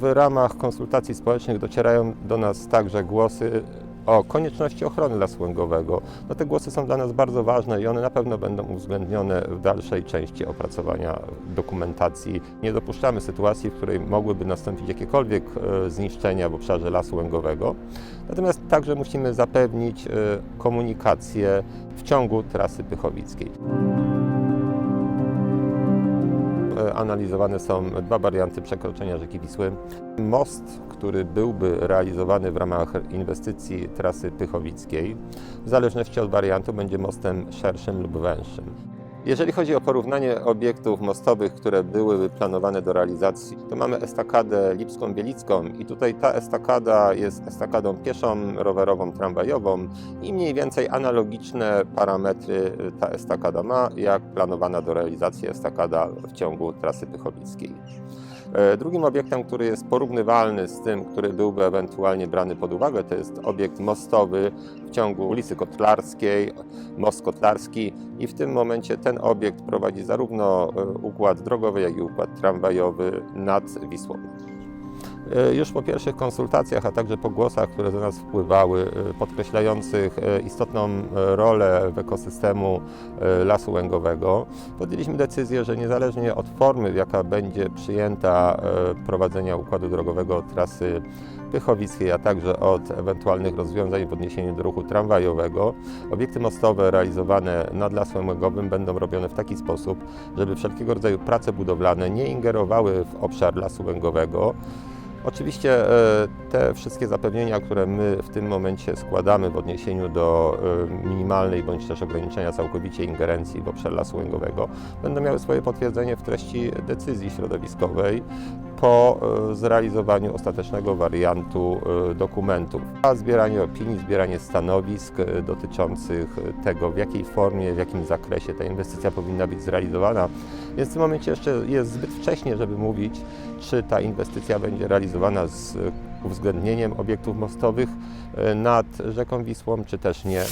W ramach konsultacji społecznych docierają do nas także głosy o konieczności ochrony lasu łęgowego. No te głosy są dla nas bardzo ważne i one na pewno będą uwzględnione w dalszej części opracowania dokumentacji. Nie dopuszczamy sytuacji, w której mogłyby nastąpić jakiekolwiek e, zniszczenia w obszarze lasu łęgowego. Natomiast także musimy zapewnić e, komunikację w ciągu trasy pychowickiej. E, Analizowane są dwa warianty przekroczenia rzeki Wisły. Most, który byłby realizowany w ramach inwestycji trasy pychowickiej, w zależności od wariantu będzie mostem szerszym lub węższym. Jeżeli chodzi o porównanie obiektów mostowych, które były planowane do realizacji, to mamy estakadę Lipską-Bielicką i tutaj ta estakada jest estakadą pieszą, rowerową, tramwajową i mniej więcej analogiczne parametry ta estakada ma, jak planowana do realizacji estakada w ciągu trasy pychowickiej. E, Drugim obiektem, który jest porównywalny z tym, który byłby ewentualnie brany pod uwagę, to jest obiekt mostowy w ciągu ulicy Kotlarskiej, most Kotlarski i w tym momencie ten obiekt prowadzi zarówno e, układ drogowy, jak i układ tramwajowy nad Wisłą. E, Już po pierwszych konsultacjach, a także po głosach, które do nas wpływały, e, podkreślających e, istotną rolę w ekosystemu lasu łęgowego, podjęliśmy decyzję, że niezależnie od formy, jaka będzie przyjęta prowadzenia układu drogowego trasy Pychowickiej, a także od ewentualnych rozwiązań w odniesieniu do ruchu tramwajowego, obiekty mostowe realizowane nad lasem łęgowym będą robione w taki sposób, żeby wszelkiego rodzaju prace budowlane nie ingerowały w obszar lasu łęgowego, Oczywiście e, te wszystkie zapewnienia, które my w tym momencie składamy w odniesieniu do e, minimalnej bądź też ograniczenia całkowicie ingerencji w obszar lasu łęgowego, będą miały swoje potwierdzenie w treści decyzji środowiskowej po e, zrealizowaniu ostatecznego wariantu dokumentów. A zbieranie opinii, zbieranie stanowisk dotyczących tego, w jakiej formie, w jakim zakresie ta inwestycja powinna być zrealizowana. Więc w tym momencie jeszcze jest zbyt wcześnie, żeby mówić, czy ta inwestycja będzie realizowana z uwzględnieniem obiektów mostowych e, nad rzeką Wisłą, czy też nie.